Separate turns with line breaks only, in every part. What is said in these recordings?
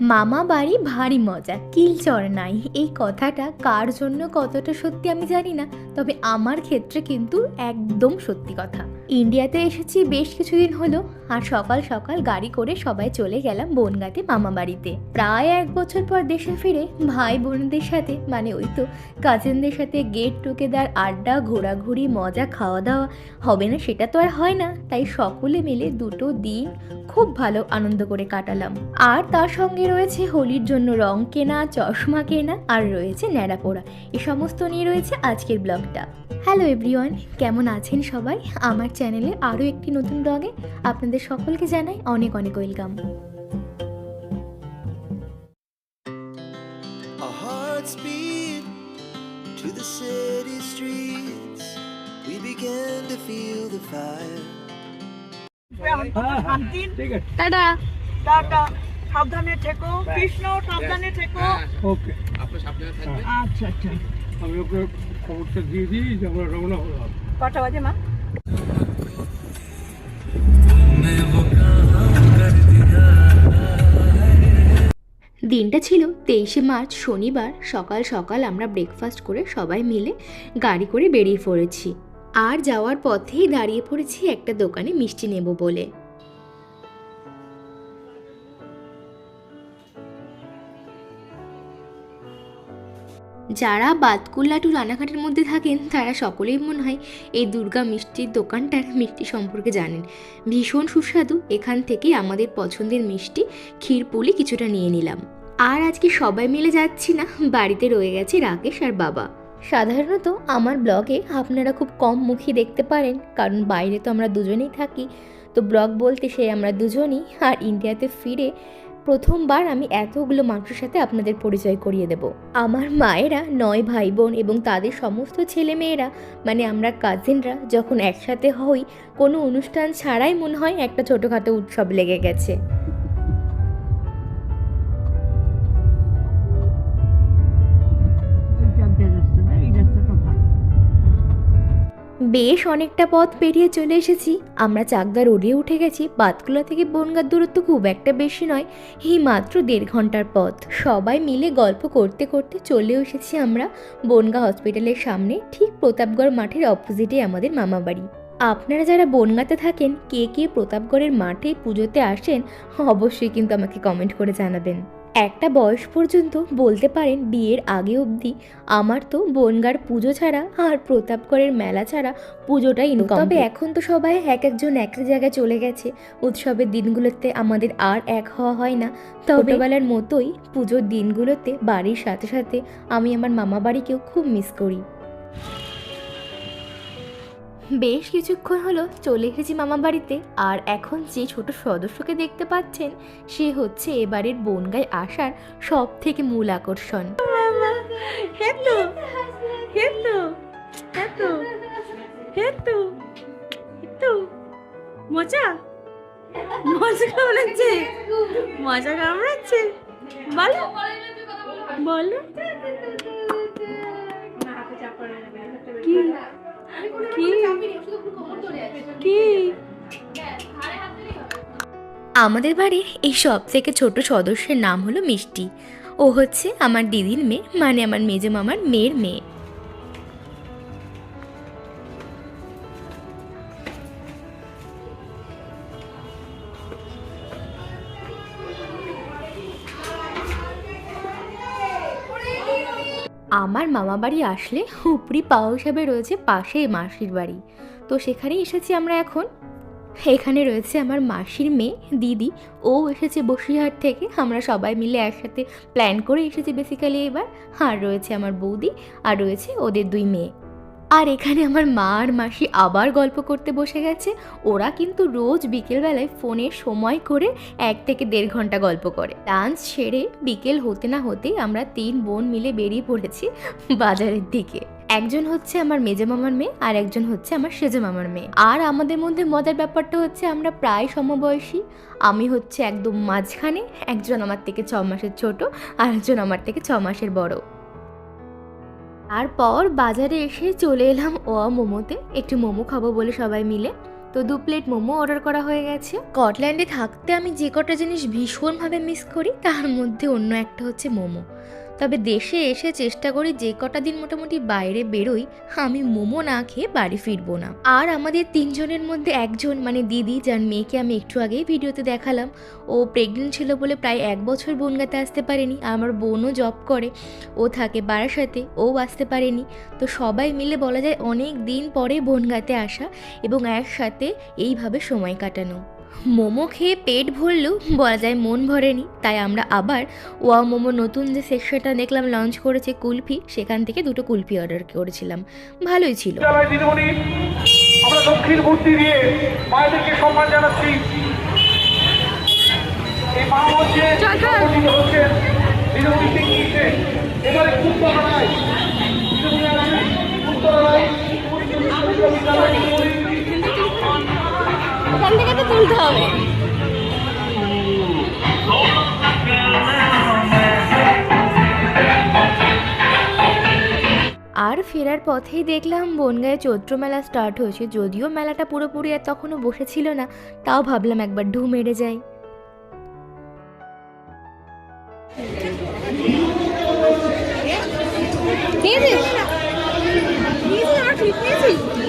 মামা বাড়ি ভারী মজা, কিলচর নাই। এই কথাটা কার জন্য কতটা সত্যি আমি জানি না, তবে আমার ক্ষেত্রে কিন্তু একদম সত্যি কথা। ইন্ডিয়াতে এসেছি বেশ কিছুদিন হলো আর সকাল সকাল গাড়ি করে সবাই চলে গেলাম বনগাতে মামা বাড়িতে। প্রায় এক বছর পর দেশে ফিরে ভাই বোনদের সাথে মানে ওই তো কাজিনদের সাথে গেট টুগেদার আড্ডা, ঘোরাঘুরি, মজা খাওয়া দাওয়া হবে না সেটা তো আর হয় না। তাই সকলে মিলে দুটো দিন খুব ভালো আনন্দ করে কাটালাম। আর তার সঙ্গে রয়েছে হোলির জন্য রং কেনা, চশমা কেনা আর রয়েছে ন্যাড়া পোড়া এ সমস্ত নিয়ে রয়েছে আজকের ব্লগটা। হ্যালো এভরিওয়ান কেমন আছেন সবাই? আমার চ্যানেলে আরও একটি নতুন ব্লগে আপনাদের সকলকে জানাই অনেক অনেক welcome
Our hearts to the city streets. We began to feel the fire.
টাটা।
টাটা। সাবধানে থেকো। কৃষ্ণ সাবধানে থেকো।
ওকে
আচ্ছা আচ্ছা।
আমি ওকে খবরটা দিয়ে দিই যে আমরা রওনা হলাম।
কটা বাজে মা?
দিনটা ছিল তেইশে মার্চ শনিবার। সকাল সকাল আমরা ব্রেকফাস্ট করে সবাই মিলে গাড়ি করে বেরিয়ে পড়েছি। আর যাওয়ার পথেই দাঁড়িয়ে পড়েছি একটা দোকানে মিষ্টি নেব বলে। যারা বাতকুল্লা টু রানাঘাটের মধ্যে থাকেন, তারা সকলেই মনে হয় এই দুর্গা মিষ্টির দোকানটার মিষ্টি সম্পর্কে জানেন। ভীষণ সুস্বাদু, এখান থেকেই আমাদের পছন্দের মিষ্টি ক্ষীরপুলি কিছুটা নিয়ে নিলাম। আর আজকে সবাই মিলে যাচ্ছি না, বাড়িতে রয়ে গেছে রাকেশ আর বাবা। সাধারণত আমার ব্লগে আপনারা খুব কম মুখী দেখতে পারেন, কারণ বাইরে তো আমরা দুজনেই থাকি। তো ব্লগ বলতে সে আমরা দুজনই, আর ইন্ডিয়াতে ফিরে প্রথমবার আমি এতগুলো মানুষের সাথে আপনাদের পরিচয় করিয়ে দেব। আমার মায়েরা নয় ভাই বোন এবং তাদের সমস্ত ছেলে মেয়েরা মানে আমরা কাজিনরা যখন একসাথে হই, কোনো অনুষ্ঠান ছাড়াই মনে হয় একটা ছোটোখাটো উৎসব লেগে গেছে। বেশ অনেকটা পথ পেরিয়ে চলে এসেছি। আমরা চাকদা রোডে উঠে গেছি। বাতকুলা থেকে বনগার দূরত্ব খুব একটা বেশি নয়, এই মাত্র দেড় ঘণ্টার পথ। সবাই মিলে গল্প করতে করতে চলে এসেছি আমরা বনগা হসপিটালের সামনে, ঠিক প্রতাপগড় মাঠের অপোজিটে আমাদের মামা বাড়ি। আপনারা যারা বনগাতে থাকেন, কে কে প্রতাপগড়ের মাঠে পুজোতে আসেন, অবশ্যই কিন্তু আমাকে কমেন্ট করে জানাবেন। একটা বয়স পর্যন্ত বলতে পারেন বিয়ের আগে অবধি আমার তো বনগার পুজো ছাড়া আর প্রতাপগড়ের মেলা ছাড়া পুজোটাই ইনকাম তবে এখন তো সবাই এক একজন এক এক জায়গায় চলে গেছে। উৎসবের দিনগুলোতে আমাদের আর এক হওয়া হয় না। ছোটবেলার মতোই পুজোর দিনগুলোতে বাড়ির সাথে সাথে আমি আমার মামা বাড়িকেও খুব মিস করি। বেশ কিছুক্ষণ হলো চলে এসেছি মামা বাড়িতে আর এখন যে ছোট সদস্যকে দেখতে পাচ্ছেন সে হচ্ছে এবারের বনগায় আসার সব থেকে মূল আকর্ষণ।
হেতু হেতু হেতু হেতু হেতু মজা মজা কামড়াচ্ছে মজা কামড়াচ্ছে বলো বলো। কি কি?
আমাদের বাড়ির এই সব থেকে ছোট সদস্যের নাম হলো মিষ্টি। ও হচ্ছে আমার দিদির মেয়ে মানে আমার মেজে মামার মেয়ের মেয়ে। আমার মামা বাড়ি আসলে উপরি পাও হিসাবে রয়েছে পাশে মাসির বাড়ি। তো সেখানেই এসেছি আমরা এখন। এখানে রয়েছে আমার মাসির মেয়ে, দিদি। ও এসেছে বসিরহাট থেকে। আমরা সবাই মিলে একসাথে প্ল্যান করে এসেছি বেসিক্যালি এবার। আর রয়েছে আমার বৌদি আর রয়েছে ওদের দুই মেয়ে। আর এখানে আমার মা আর মাসি আবার গল্প করতে বসে গেছে। ওরা কিন্তু রোজ বিকেলবেলায় ফোনে সময় করে এক থেকে দেড় ঘণ্টা গল্প করে। ডান্স সেরে বিকেল হতে না হতেই আমরা তিন বোন মিলে বেরিয়ে পড়েছি বাজারের দিকে। একজন হচ্ছে আমার মেজে মামার মেয়ে আর একজন হচ্ছে আমার সেজে মামার মেয়ে। আর আমাদের মধ্যে মজার ব্যাপারটা হচ্ছে আমরা প্রায় সমবয়সী। আমি হচ্ছে একদম মাঝখানে, একজন আমার থেকে ছ মাসের ছোট আর একজন আমার থেকে ছ মাসের বড়। তারপর বাজারে এসে চলে এলাম ও মোমোতে। একটু মোমো খাব বলে সবাই মিলে। তো তো দু প্লেট মোমো অর্ডার করা হয়ে গেছে। স্কটল্যান্ডে থাকতে আমি যে কটা জিনিস ভীষণভাবে মিস করি, তার মধ্যে অন্য একটা হচ্ছে মোমো। তবে দেশে এসে চেষ্টা করি যে কটা দিন মোটামুটি বাইরে বেরোই, আমি মোমো না খেয়ে বাড়ি ফিরবো না। আর আমাদের তিনজনের মধ্যে একজন মানে দিদি, যার মেয়েকে আমি একটু আগেই ভিডিওতে দেখালাম, ও প্রেগনেন্ট ছিল বলে প্রায় এক বছর বনগাতে আসতে পারেনি আমার বোনও জব করে, ও থাকে বারাসাতে, ও আসতে পারেনি। তো সবাই মিলে বলা যায় অনেক দিন পরে বনগাতে আসা এবং একসাথে এইভাবে সময় কাটানো। মোমো খেয়ে পেট ভরলেও বলা যায় মন ভরেনি। তাই আমরা আবার ওয়া মোমো নতুন যে সেকশনটা দেখলাম লঞ্চ করেছে কুলফি সেখান থেকে দুটো কুলফি অর্ডার করেছিলাম। ভালোই ছিল।
আমরা দক্ষিণ মূর্তি দিয়ে মায়েদেরকে সম্মান জানাচ্ছি। এই মা হচ্ছেন এবারে
এখান থেকে তো তুলতে হবে। আর ফেরার পথেই দেখলাম বনগাঁয়ে চৈত্র মেলা স্টার্ট হয়েছে। যদিও মেলাটা পুরোপুরি আর তখনও বসেছিল না তাও ভাবলাম একবার ঢু মেরে যাই।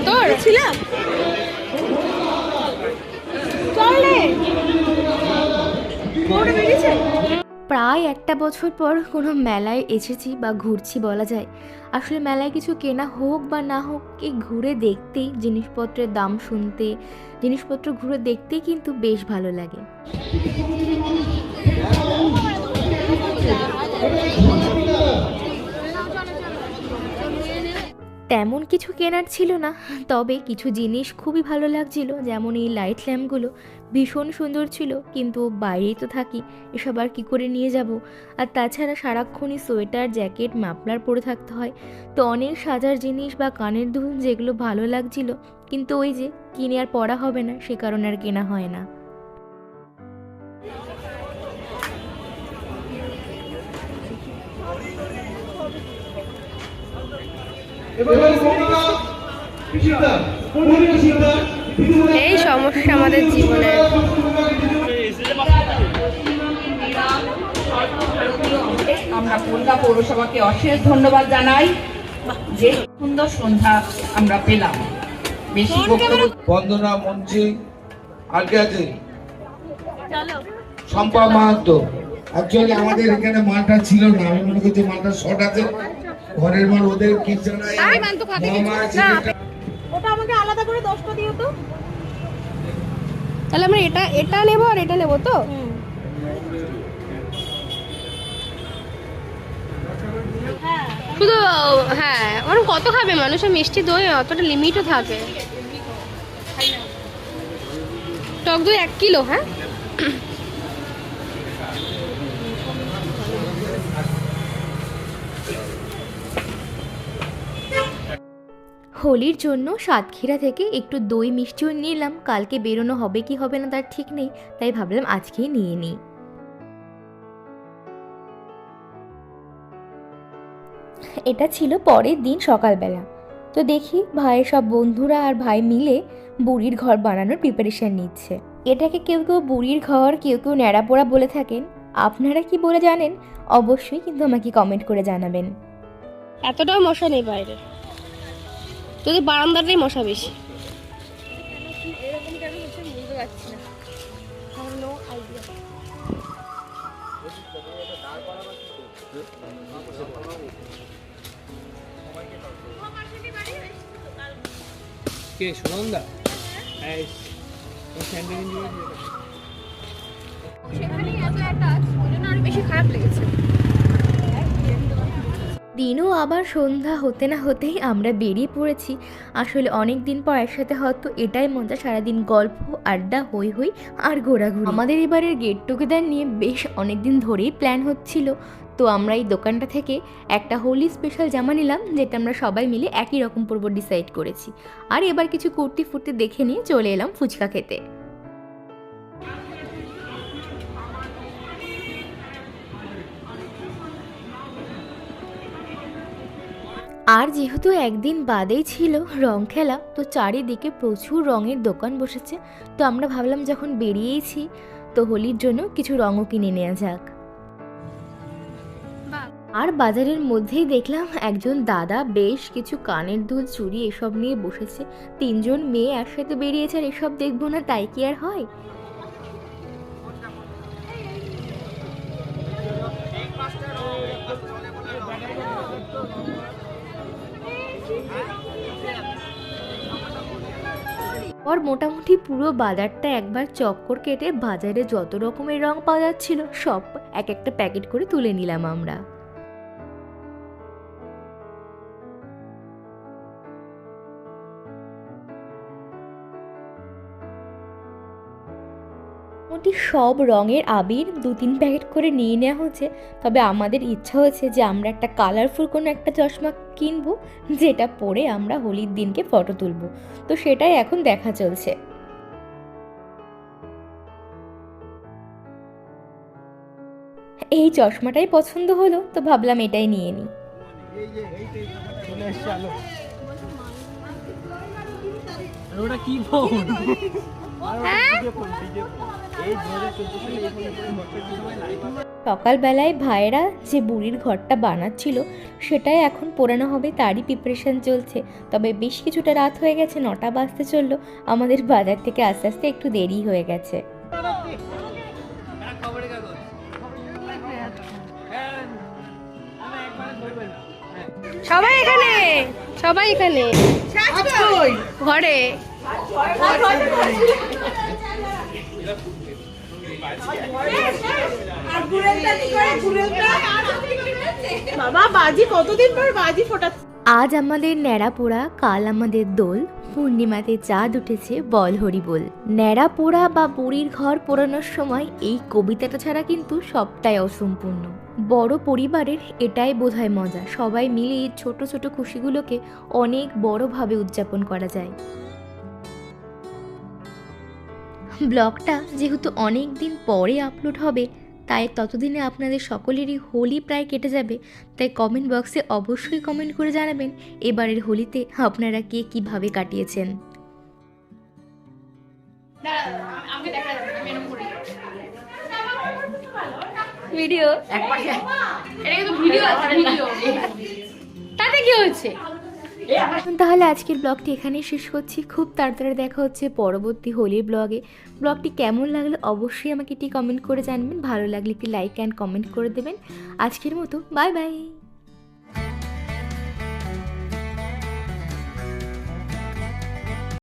তোর? ছিলাম।
প্রায় একটা বছর পর কোনো মেলায় এসেছি বা ঘুরছি বলা যায়। আসলে মেলায় কিছু কেনা হোক বা না হোক, এই ঘুরে দেখতেই, জিনিসপত্রের দাম শুনতে, জিনিসপত্র ঘুরে দেখতেই কিন্তু বেশ ভালো লাগে। তেমন কিছু কেনার ছিল না। তবে কিছু জিনিস খুবই ভালো লাগছিল, যেমন এই লাইট ল্যাম্পগুলো ভীষণ সুন্দর ছিল, কিন্তু বাইরেই তো থাকি, এসব আর কী করে নিয়ে যাব? আর তাছাড়া সারাক্ষণই সোয়েটার, জ্যাকেট, মাফলার পরে থাকতে হয়। তো অনেক সাজার জিনিস বা কানের দুল যেগুলো ভালো লাগছিল, কিন্তু ওই যে কিনে আর পড়া হবে না, সে কারণে আর কেনা হয় না।
এই সমস্যা আমাদের জীবনে।
আমরা কলকা পৌরসভাকে অশেষ ধন্যবাদ জানাই। যে সুন্দর সন্ধ্যা আমরা পেলাম। বেশি বক্তব্য
বন্দনা মঞ্চে আজকে আছে। শম্পা মাহাতো। অ্যাকচুয়ালি আমাদের এখানে মালটা ছিল না। আমি মনে করছি মালটা শর্ট আছে। ঘরের মাল ওদের
ওটা আমাকে আলাদা করে দশটা দিও তো।
তাহলে আমরা এটা এটা নেব আর এটা নেব তো? শুধু হ্যাঁ ওরকম কত খাবে মানুষের মিষ্টি দই? অতটা লিমিটও থাকে। টক দই এক কিলো হ্যাঁ?
হোলির জন্য সাতক্ষীরা থেকে একটু দই মিষ্টিও নিলাম। কালকে বেরোনো হবে কি হবে না তার ঠিক নেই, তাই ভাবলাম আজকেই নিয়ে নিই। এটা ছিল পরের দিন সকালবেলা। তো দেখি ভাইয়ের সব বন্ধুরা আর ভাই মিলে বুড়ির ঘর বানানোর প্রিপারেশন নিচ্ছে। এটাকে কেউ কেউ বুড়ির ঘর, কেউ কেউ ন্যাড়াপোড়া বলে থাকেন। আপনারা কি বলে জানেন? অবশ্যই কিন্তু আমাকে কমেন্ট করে জানাবেন।
এতটাও মশা নেই বাইরে। যদি বারান্দাটাই মশা বেশি।
কে সুনন্দা বেশি খারাপ স্যান্ডেল
দিনও আবার সন্ধ্যা হতে না হতেই আমরা বেরিয়ে পড়েছি। আসলে অনেক দিন পর একসাথে হয়তো এটাই মজা, সারাদিন গল্প, আড্ডা হই হই আর ঘোরাঘুরি। আমাদের এবারের গেট টুগেদার নিয়ে বেশ অনেক দিন ধরেই প্ল্যান হচ্ছিল। তো আমরা এই দোকানটা থেকে একটা হোলি স্পেশাল জামা নিলাম, যেটা আমরা সবাই মিলে একই রকম পূর্ব ডিসাইড করেছি। আর এবার কিছু কুর্তি ফুর্তি দেখে নিয়ে চলে এলাম ফুচকা খেতে। আর যেহেতু একদিন বাদেই ছিল রং খেলা, তো চারিদিকে প্রচুর রঙের দোকান বসেছে। তো আমরা ভাবলাম যখন বেরিয়েইছি তো হোলির জন্য কিছু রঙও কিনে নেওয়া যাক। আর বাজারের মধ্যেই দেখলাম একজন দাদা বেশ কিছু কানের দুল, চুড়ি এসব নিয়ে বসেছে। তিনজন মেয়ে একসাথে বেরিয়েছে আর এসব দেখব না, তাই কি আর হয়? ওর মোটামুটি পুরো বাজারটা একবার চক্কর কেটে বাজারে যত রকমের রং পাওয়া যাচ্ছিল, সব এক একটা প্যাকেট করে তুলে নিলাম আমরা। মোটামুটি সব রঙের আবির দু তিন প্যাকেট করে নিয়ে নেওয়া হচ্ছে তবে আমাদের ইচ্ছা হয়েছে যে আমরা একটা কালারফুল কোনো একটা চশমা কিনবো যেটা পরে আমরা হোলির দিনকে ফটো তুলবো। তো সেটাই এখন দেখা চলছে। এই চশমাটাই পছন্দ হলো তো ভাবলাম এটাই নিয়ে নিই।
ওটা কি ফোন
সকালবেলায় ভাইয়েরা যে বুড়ির ঘরটা বানাচ্ছিল সেটাই এখন পোড়ানো হবে তারই প্রিপারেশন চলছে। তবে বেশ কিছুটা রাত হয়ে গেছে নটা বাজতে চলল। আমাদের বাজার থেকে আস্তে আস্তে একটু দেরি হয়ে গেছে।
সবাই এখানে? সবাই এখানে? ঘরে?
আজ আমাদের ন্যাড়া পোড়া কাল আমাদের দোল, পূর্ণিমাতে চাঁদ উঠেছে বল হরি বল ন্যাড়া পোড়া বা বুড়ির ঘর পোড়ানোর সময় এই কবিতাটা ছাড়া কিন্তু সবটাই অসম্পূর্ণ। বড় পরিবারের এটাই বোধহয় মজা। সবাই মিলে এই ছোট ছোট খুশিগুলোকে অনেক বড়ভাবে উদযাপন করা যায়। ব্লগটা যেহেতু অনেক দিন পরে আপলোড হবে তাই ততদিনে আপনাদের সকলেরই হোলি প্রায় কেটে যাবে তাই কমেন্ট বক্সে অবশ্যই কমেন্ট করে জানাবেন এবারের হোলিতে আপনারা কে কীভাবে কাটিয়েছেন। ভিডিও?
এটা কিন্তু ভিডিও আছে ভিডিও। তাতে কি হয়েছে?
তাহলে আজকের ব্লগটি এখানেই শেষ করছি। খুব তাড়াতাড়ি দেখা হচ্ছে পরবর্তী হোলির ব্লগে। ব্লগটি কেমন লাগল অবশ্যই আমাকে একটি কমেন্ট করে জানবেন। ভালো লাগলে একটি লাইক অ্যান্ড কমেন্ট করে দেবেন। আজকের মতো বাই বাই